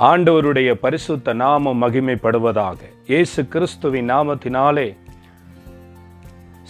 ஆண்டவருடைய பரிசுத்த நாமம் மகிமைப்படுவதாக. இயேசு கிறிஸ்துவின் நாமத்தினாலே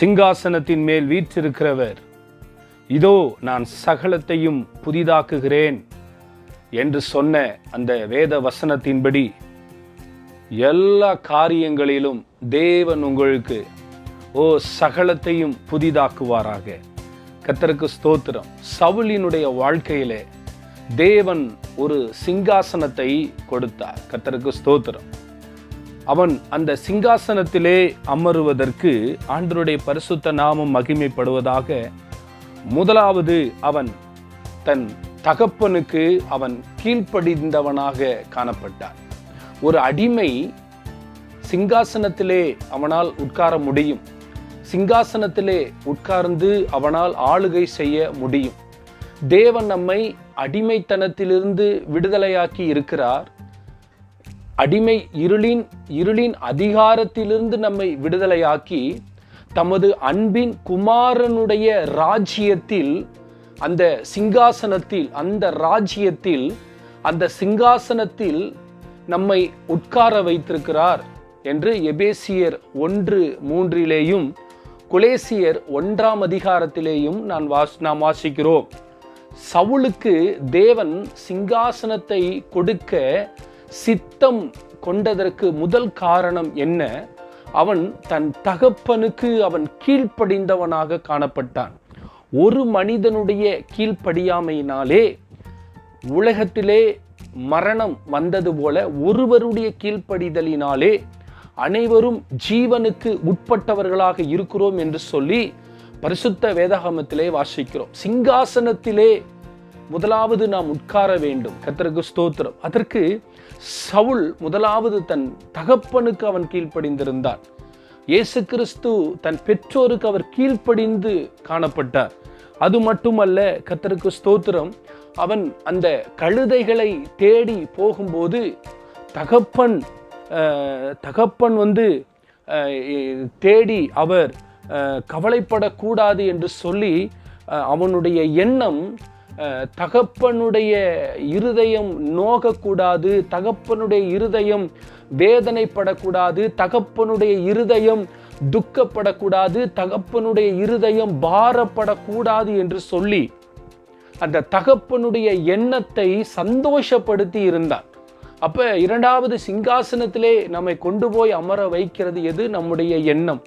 சிங்காசனத்தின் மேல் வீற்றிருக்கிறவர். இதோ நான் சகலத்தையும் புதிதாக்குகிறேன் என்று சொன்ன அந்த வேத வசனத்தின்படி எல்லா காரியங்களிலும் தேவன் உங்களுக்கு ஓ சகலத்தையும் புதிதாக்குவாராக. கத்தருக்கு ஸ்தோத்திரம். சவுலினுடைய வாழ்க்கையிலே தேவன் ஒரு சிங்காசனத்தை கொடுத்தார். கத்தருக்கு ஸ்தோத்திரம். அவன் அந்த சிங்காசனத்திலே அமருவதற்கு ஆண்டருடைய பரிசுத்த நாமம் மகிமைப்படுவதாக முதலாவது அவன் தன் தகப்பனுக்கு அவன் கீழ்ப்படிந்தவனாக காணப்பட்டான். ஒரு அடிமை சிங்காசனத்திலே அவனால் உட்கார முடியும். சிங்காசனத்திலே உட்கார்ந்து அவனால் ஆளுகை செய்ய முடியும். தேவன் நம்மை அடிமைத்தனத்திலிருந்து விடுதலையாக்கி இருக்கிறார். அடிமை இருளின் இருளின் அதிகாரத்திலிருந்து நம்மை விடுதலையாக்கி தமது அன்பின் குமாரனுடைய ராஜ்யத்தில் அந்த சிங்காசனத்தில் அந்த ராஜ்யத்தில் அந்த சிங்காசனத்தில் நம்மை உட்கார வைத்திருக்கிறார் என்று எபேசியர் ஒன்று மூன்றிலேயும் குலேசியர் ஒன்றாம் அதிகாரத்திலேயும் நான் வாஸ் நாம் வாசிக்கிறோம். சவுளுக்கு தேவன் சிங்காசனத்தை கொடுக்க சித்தம் கொண்டதற்கு முதல் காரணம் என்ன? அவன் தன் தகப்பனுக்கு அவன் கீழ்ப்படிந்தவனாக காணப்பட்டான். ஒரு மனிதனுடைய கீழ்ப்படியாமையினாலே உலகத்திலே மரணம் வந்தது போல ஒருவருடைய கீழ்ப்படிதலினாலே அனைவரும் ஜீவனுக்கு உட்பட்டவர்களாக இருக்கிறோம் என்று சொல்லி பரிசுத்த வேதாகமத்திலே வாசிக்கிறோம். சிங்காசனத்திலே முதலாவது நாம் உட்கார வேண்டும். கத்தருக்கு ஸ்தோத்திரம். அதற்கு சவுல் முதலாவது தன் தகப்பனுக்கு அவன் கீழ்ப்படிந்திருந்தான். இயேசு கிறிஸ்து தன் பெற்றோருக்கு அவர் கீழ்ப்படிந்து காணப்பட்டார். அது மட்டுமல்ல கத்தருக்கு ஸ்தோத்திரம். அவன் அந்த கழுதைகளை தேடி போகும்போது தகப்பன் தகப்பன் வந்து தேடி அவர் கவலைப்படக்கூடாது என்று சொல்லி அவனுடைய எண்ணம் தகப்பனுடைய இருதயம் நோகக்கூடாது தகப்பனுடைய இருதயம் வேதனைப்படக்கூடாது தகப்பனுடைய இருதயம் துக்கப்படக்கூடாது தகப்பனுடைய இருதயம் பாரப்படக்கூடாது என்று சொல்லி அந்த தகப்பனுடைய எண்ணத்தை சந்தோஷப்படுத்தி இருந்தான். அப்போ இரண்டாவது சிங்காசனத்திலே நம்மை கொண்டு போய் அமர வைக்கிறது எது? நம்முடைய எண்ணம்.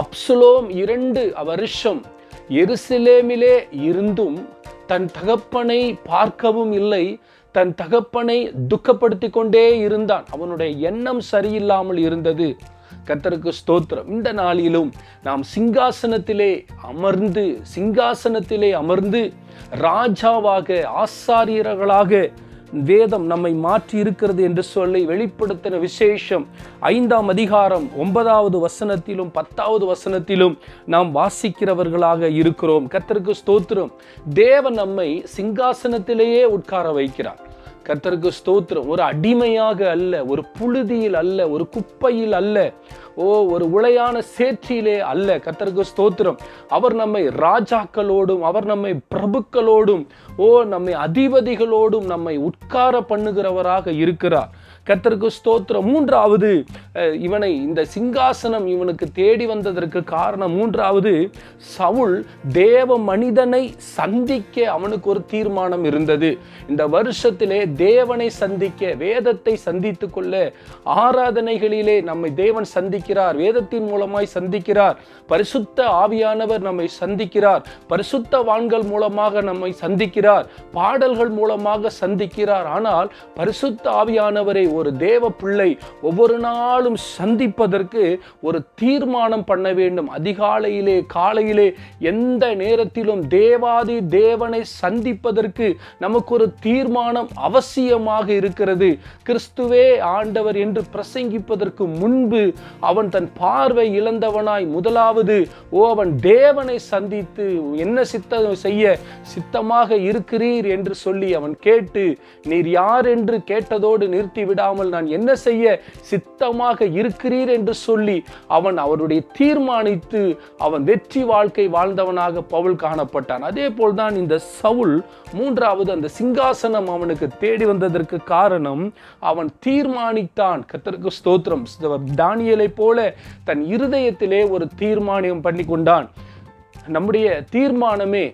அப்சுலோம் இரண்டு வருஷம் எருசலேமிலே இருந்தும் தன் தகப்பனை பார்க்கவும் இல்லை தன் தகப்பனை துக்கப்படுத்தி கொண்டே இருந்தான். அவனுடைய எண்ணம் சரியில்லாமல் இருந்தது. கத்தருக்கு ஸ்தோத்திரம். இந்த நாளிலும் நாம் சிங்காசனத்திலே அமர்ந்து சிங்காசனத்திலே அமர்ந்து ராஜாவாக ஆசாரியர்களாக வேதம் நம்மை மாற்றி இருக்கிறது என்று சொல்லி வெளிப்படுத்தின விசேஷம் ஐந்தாம் அதிகாரம் ஒன்பதாவது வசனத்திலும் பத்தாவது வசனத்திலும் நாம் வாசிக்கிறவர்களாக இருக்கிறோம். கத்தருக்கு ஸ்தோத்திரம். தேவன் நம்மை சிங்காசனத்திலேயே உட்கார வைக்கிறார். கர்த்தருக்கு ஸ்தோத்திரம். ஒரு அடிமையாக அல்ல ஒரு புழுதியில் அல்ல ஒரு குப்பையில் அல்ல. ஓ ஒரு உளையான சேற்றிலே அல்ல. கர்த்தருக்கு ஸ்தோத்திரம். அவர் நம்மை ராஜாக்களோடும் அவர் நம்மை பிரபுக்களோடும் ஓ நம்மை அதிபதிகளோடும் நம்மை உட்கார பண்ணுகிறவராக இருக்கிறார். கர்த்தருக்கு ஸ்தோத்திரம். மூன்றாவது இவனை இந்த சிங்காசனம் இவனுக்கு தேடி வந்ததற்கு காரணம் மூன்றாவது சவுல் தேவ மனிதனை சந்திக்க அவனுக்கு ஒரு தீர்மானம் இருந்தது. இந்த வருஷத்திலே தேவனை சந்திக்க வேதத்தை சந்தித்து கொள்ள ஆராதனைகளிலே நம்மை தேவன் சந்திக்கிறார் வேதத்தின் மூலமாய் சந்திக்கிறார். பரிசுத்த ஆவியானவர் நம்மை சந்திக்கிறார். பரிசுத்த வான்கள் மூலமாக நம்மை சந்திக்கிறார். பாடல்கள் மூலமாக சந்திக்கிறார். ஆனால் பரிசுத்த ஆவியானவரை ஒரு தேவ பிள்ளை ஒவ்வொரு நாளும் சந்திப்பதற்கு ஒரு தீர்மானம் பண்ண வேண்டும். அதிகாலையிலே காலையிலே எந்த நேரத்திலும் தேவாதி தேவனை சந்திப்பதற்கு நமக்கு ஒரு தீர்மானம் அவசியமாக இருக்கிறது. கிறிஸ்துவே ஆண்டவர் என்று பிரசங்கிப்பதற்கு முன்பு அவன் தன் பார்வை இழந்தவனாய் முதலாவது ஓ அவன் தேவனை சந்தித்து என்ன சித்தம் செய்ய சித்தமாக இருக்கிறீர் என்று சொல்லி அவன் கேட்டு நீர் யார் என்று கேட்டதோடு நிறுத்திவிட இல்லாமல் நான் என்ன செய்ய சித்தமாக இருக்கிறீர் என்று சொல்லி அவன் அவருடைய தீர்மானித்து அவன் வெற்றி வாழ்க்கை வாழ்ந்தவனாக பவுல் காணப்பட்டான். அதே போல்தான் இந்த சவுல் மூன்றாவது அந்த சிங்காசனம் அவனுக்கு தேடி வந்ததற்கு காரணம் அவன் தீர்மானித்தான். கத்தருக்கு ஸ்தோத்திரம். தானியலை போல தன் இருதயத்திலே ஒரு தீர்மானம் பண்ணி கொண்டான் நம்முடைய தீர்மானமே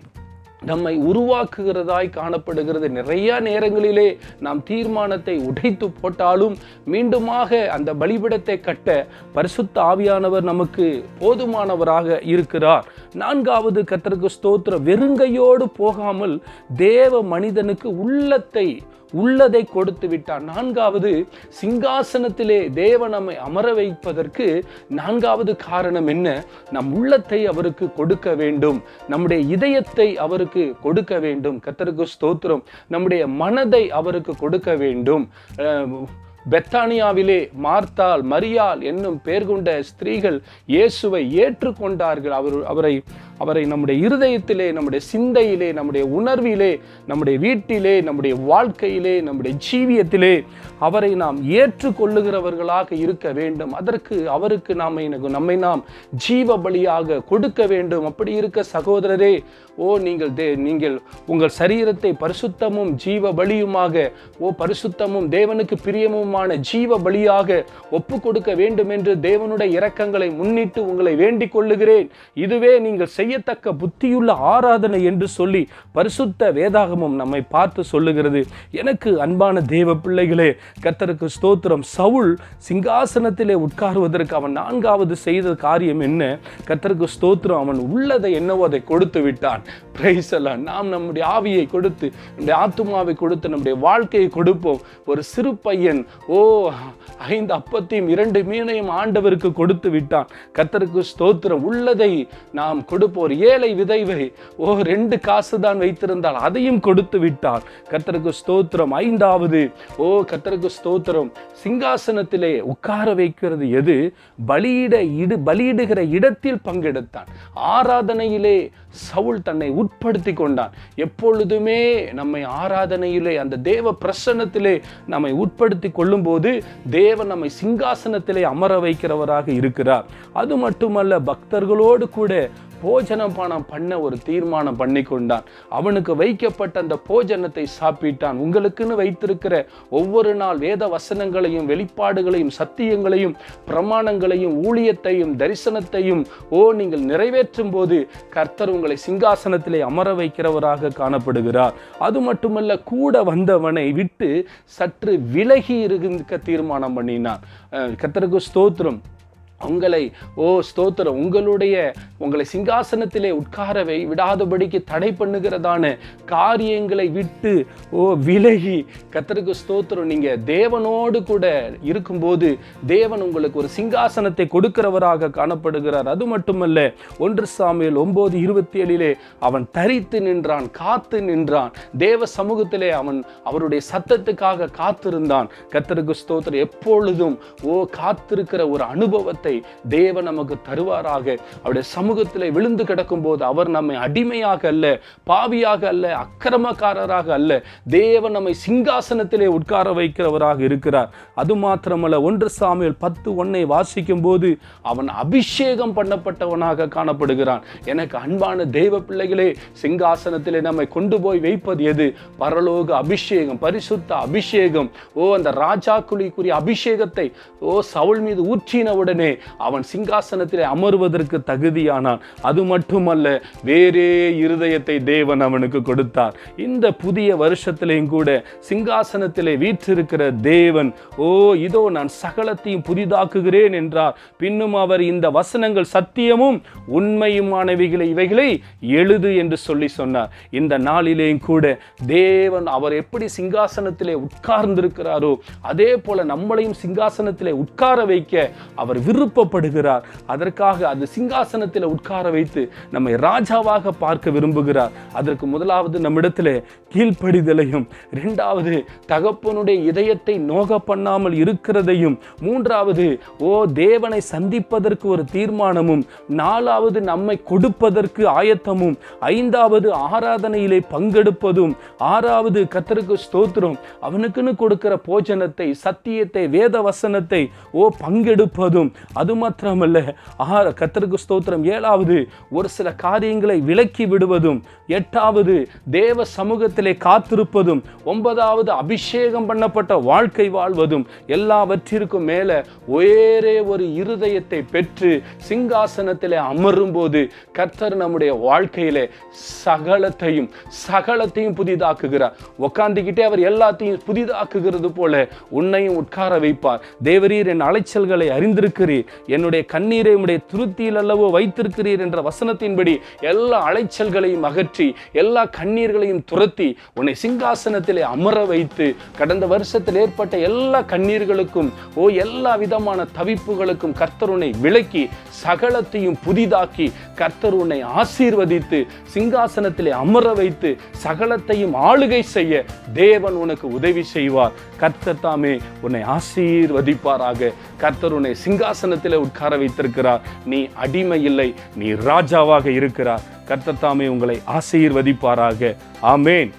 நம்மை உருவாக்குகிறதாய் காணப்படுகிறது. நிறைய நேரங்களிலே நாம் தீர்மானத்தை உடைத்து போட்டாலும் மீண்டுமாக அந்த பலிபிடத்தை கட்ட பரிசுத்த ஆவியானவர் நமக்கு போதுமானவராக இருக்கிறார். நான்காவது கத்தருக்கு ஸ்தோத்திர வெறுங்கையோடு போகாமல் தேவ மனிதனுக்கு உள்ளத்தை உள்ளதை கொடுத்து விட்டார் நான்காவது சிங்காசனத்திலே தேவ நம்மை அமர வைப்பதற்கு நான்காவது காரணம் என்ன? நம் உள்ளத்தை அவருக்கு கொடுக்க வேண்டும். நம்முடைய இதயத்தை அவருக்கு கொடுக்க வேண்டும். கத்தருக்கு ஸ்தோத்திரம். நம்முடைய மனதை அவருக்கு கொடுக்க வேண்டும். பெத்தானியாவிலே மார்த்தால் மரியால் என்னும் பெயர் கொண்ட ஸ்திரீகள் இயேசுவை ஏற்றுக்கொண்டார்கள். அவர் அவரை அவரை நம்முடைய இருதயத்திலே நம்முடைய சிந்தையிலே நம்முடைய உணர்விலே நம்முடைய வீட்டிலே நம்முடைய வாழ்க்கையிலே நம்முடைய ஜீவியத்திலே அவரை நாம் ஏற்றுக்கொள்ளுகிறவர்களாக இருக்க வேண்டும். அதற்கு அவருக்கு நாம் நம்மை நாம் ஜீவ பலியாக கொடுக்க வேண்டும். அப்படி இருக்க சகோதரரே ஓ நீங்கள் தே நீங்கள் உங்கள் சரீரத்தை பரிசுத்தமும் ஜீவ பலியுமாக ஓ பரிசுத்தமும் தேவனுக்கு பிரியமுமான ஜீவ பலியாக ஒப்பு கொடுக்க வேண்டும் என்று தேவனுடைய இரக்கங்களை முன்னிட்டு உங்களை வேண்டிக் கொள்ளுகிறேன். இதுவே நீங்கள் செய்யத்தக்க புத்தியுள்ள ஆராதனை என்று சொல்லி பரிசுத்த வேதாகமும் நம்மை பார்த்து சொல்லுகிறது. எனக்கு அன்பான தேவ பிள்ளைகளே கத்தருக்கு ஸ்தோத்திரம். சவுல் சிங்காசனத்திலே உட்காருவதற்கு அவன் நான்காவது செய்த காரியம் என்ன? கத்தருக்கு ஸ்தோத்திரம். அவன் உள்ளதை என்னவோ அதை கொடுத்து விட்டான். பிரைசலாம் நாம் நம்முடைய ஆவியை கொடுத்து நம்முடைய ஆத்துமாவை கொடுத்து நம்முடைய வாழ்க்கையை கொடுப்போம். ஒரு சிறு பையன் ஓ ஐந்து அப்பத்தையும் இரண்டு மீனையும் ஆண்டவருக்கு கொடுத்து விட்டான். கத்தருக்கு ஸ்தோத்திரம். உள்ளதை நாம் கொடுப்போம். ஏழை விதைவை ஓ ரெண்டு காசு தான் வைத்திருந்தால் அதையும் கொடுத்து விட்டார். கத்தருக்கு ஸ்தோத்திரம். ஐந்தாவது ஓ கத்தருக்கு ஸ்தோத்திரம். சிங்காசனத்திலே உட்கார வைக்கிறது எது? பலியிட இடு பலியிடுகிற இடத்தில் பங்கெடுத்தான். ஆராதனையிலே சவுல் தன்னை உட்படுத்தி கொண்டான் எப்பொழுதுமே நம்மை ஆராதனையிலே அந்த தேவ பிரசன்னத்திலே நம்மை உட்படுத்தி கொள்ளும்போது தேவன் நம்மை சிங்காசனத்திலே அமர வைக்கிறவராக இருக்கிறார். அது மட்டுமல்ல பக்தர்களோடு கூட போஜன பானம் பண்ண ஒரு தீர்மானம் பண்ணி கொண்டான் அவனுக்கு வைக்கப்பட்ட அந்த போஜனத்தை சாப்பிட்டான். உங்களுக்குன்னு வைத்திருக்கிற ஒவ்வொரு நாள் வேத வசனங்களையும் வெளிப்பாடுகளையும் சத்தியங்களையும் பிரமாணங்களையும் ஊழியத்தையும் தரிசனத்தையும் ஓ நீங்கள் நிறைவேற்றும் போது கர்த்தர் உங்களை சிங்காசனத்திலே அமர வைக்கிறவராக காணப்படுகிறார். அது மட்டுமல்ல கூட வந்தவனை விட்டு சற்று விலகி இருக்க தீர்மானம் பண்ணினான். கர்த்தருக்கு ஸ்தோத்திரம். உங்களை ஓ ஸ்தோத்திரம் உங்களுடைய உங்களை சிங்காசனத்திலே உட்காரவை விடாதபடிக்கு தடை பண்ணுகிறதான காரியங்களை விட்டு ஓ விலகி கத்தருக்கு ஸ்தோத்திரம். நீங்கள் தேவனோடு கூட இருக்கும்போது தேவன் உங்களுக்கு ஒரு சிங்காசனத்தை கொடுக்கிறவராக காணப்படுகிறார். அது மட்டுமல்ல ஒன்று சாமியில் ஒம்பது இருபத்தி ஏழிலே அவன் தரித்து நின்றான் காத்து நின்றான். தேவ சமூகத்திலே அவன் அவருடைய சத்தத்துக்காக காத்திருந்தான். கத்தருக்கு ஸ்தோத்திரம். எப்பொழுதும் ஓ காத்திருக்கிற ஒரு அனுபவத்தை சுதந்திரத்தை தேவன் நமக்கு தருவாராக. அவருடைய சமூகத்தில் விழுந்து கிடக்கும் போது அவர் நம்மை அடிமையாக அல்ல பாவியாக அல்ல அக்கிரமக்காரராக அல்ல. தேவன் நம்மை சிங்காசனத்திலே உட்கார வைக்கிறவராக இருக்கிறார். அது மாத்திரமல்ல ஒன்று சாமியில் பத்து ஒன்னை வாசிக்கும் போது அவன் அபிஷேகம் பண்ணப்பட்டவனாக காணப்படுகிறான். எனக்கு அன்பான தேவ பிள்ளைகளே சிங்காசனத்திலே நம்மை கொண்டு போய் வைப்பது எது? பரலோக அபிஷேகம் பரிசுத்த அபிஷேகம். ஓ அந்த ராஜாக்குழிக்குரிய அபிஷேகத்தை ஓ சவுள் மீது ஊற்றினவுடனே அவன் சிங்காசனத்தில் அமர்வதற்கு தகுதியானான். அது மட்டுமல்ல வேறே இருதயத்தை தேவன் அவனுக்கு கொடுத்தார். இந்த புதிய வருஷத்திலையும் கூட சிங்காசனத்திலே வீற்றிருக்கிற தேவன் ஓ இதோ நான் சகலத்தையும் புதிதாக்குகிறேன் என்றார். பின்னும் அவர் இந்த வசனங்கள் சத்தியமும் உண்மையுமானவைகளை இவைகளை எழுது என்று சொல்லி சொன்னார். இந்த நாளிலேயும் கூட தேவன் அவர் எப்படி சிங்காசனத்திலே உட்கார்ந்திருக்கிறாரோ அதே போல நம்மளையும் சிங்காசனத்திலே உட்கார வைக்க அவர் விருப்ப அனுப்பப்படுகிறார். அதற்காக அந்த சிங்காசனத்தில் உட்கார வைத்து நம்மை ராஜாவாக பார்க்க விரும்புகிறார். அதற்கு முதலாவது நம்மிடத்தில் கீழ்ப்படிதலையும் இரண்டாவது தகப்பனுடைய இதயத்தை நோக பண்ணாமல் இருக்கிறதையும் மூன்றாவது ஓ தேவனை சந்திப்பதற்கு ஒரு தீர்மானமும் நாலாவது நம்மை கொடுப்பதற்கு ஆயத்தமும் ஐந்தாவது ஆராதனையிலே பங்கெடுப்பதும் ஆறாவது கத்தருக்கு ஸ்தோத்திரம் அவனுக்குன்னு கொடுக்கிற போஜனத்தை சத்தியத்தை வேத வசனத்தை ஓ பங்கெடுப்பதும் அது மாத்திரமல்ல ஆற கத்தருக்கு ஸ்தோத்திரம். ஏழாவது ஒரு சில காரியங்களை விலக்கி விடுவதும் எட்டாவது தேவ சமூகத்திலே காத்திருப்பதும் ஒன்பதாவது அபிஷேகம் பண்ணப்பட்ட வாழ்க்கை வாழ்வதும் எல்லாவற்றிற்கும் மேலே ஒரே ஒரு இருதயத்தை பெற்று சிங்காசனத்திலே அமரும் போது கர்த்தர் நம்முடைய வாழ்க்கையிலே சகலத்தையும் சகலத்தையும் புதிதாக்குகிறார். உக்காந்துக்கிட்டே அவர் எல்லாத்தையும் புதிதாக்குகிறது போல உன்னையும் உட்கார வைப்பார். தேவரீர் என் அலைச்சல்களை அறிந்திருக்கிறீர். என்னுடைய கண்ணீரை உடைய துருத்தியில் அல்லவோ வைத்திருக்கிறீர் என்ற வசனத்தின்படி எல்லா அலைச்சல்களையும் அகற்றி எல்லா கண்ணீர்களையும் துரத்தி உன்னை சிங்காசனத்திலே அமர வைத்து கடந்த வருஷத்தில் ஏற்பட்ட எல்லா கண்ணீர்களுக்கும் ஓ எல்லா விதமான தவிப்புகளுக்கும் கர்த்தர் உன்னை சகலத்தையும் புதிதாக்கி கர்த்தர் உன்னை ஆசீர்வதித்து சிங்காசனத்திலே அமர வைத்து சகலத்தையும் ஆளுகை செய்ய தேவன் உனக்கு உதவி செய்வார். கர்த்தர் தாமே உன்னை ஆசீர்வதிப்பாராக. கர்த்தர் உன்னை சிங்காசனத்தில் உட்கார வைத்திருக்கிறார். நீ அடிமை இல்லை நீ ராஜாவாக இருக்கிறார் கர்த்தத்தாமே உங்களை ஆசீர்வதிப்பாராக. ஆமேன்.